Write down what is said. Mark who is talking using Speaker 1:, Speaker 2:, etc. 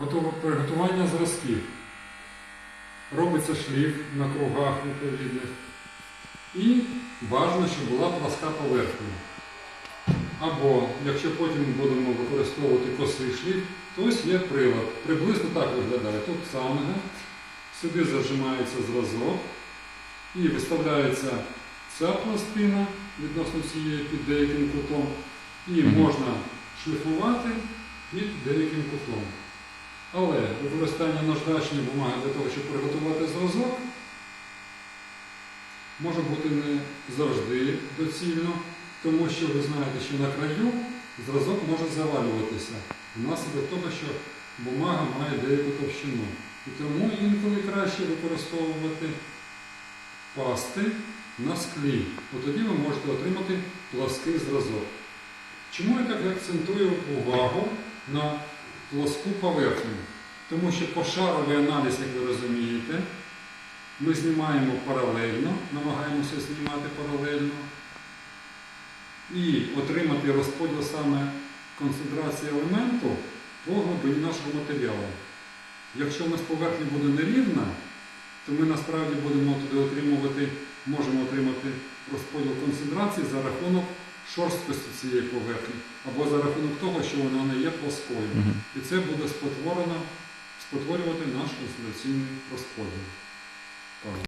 Speaker 1: Готове приготування зразків. Робиться шліф на кругах відповідних. І бажано, щоб була пласка поверхня. Або, якщо потім будемо використовувати косий шліф, то ось є прилад. Приблизно так виглядає. Тут самого. Сюди зажимається зразок і виставляється ця пластина відносно цієї під деяким кутом. І можна шліфувати під деяким кутом. Але використання наждачної бумаги для того, щоб приготувати зразок, може бути не завжди доцільно, тому що ви знаєте, що на краю зразок може завалюватися внаслідок того, що бумага має деяку товщину. І тому інколи краще використовувати пасти на склі. От тоді ви можете отримати плаский зразок. Чому я так акцентую увагу на плоску поверхню? Тому що пошаровий аналіз, як ви розумієте, ми знімаємо паралельно, намагаємося знімати паралельно і отримати розподіл саме концентрації елементу по глибині нашого матеріалу. Якщо у нас поверхня буде нерівна, то ми насправді будемо туди отримувати, можемо отримати розподіл концентрації за рахунок шорсткості цієї поверхні, або за рахунок того, що вона не є плоскою. І це буде спотворено, спотворювати наш інсоляційний розподіл.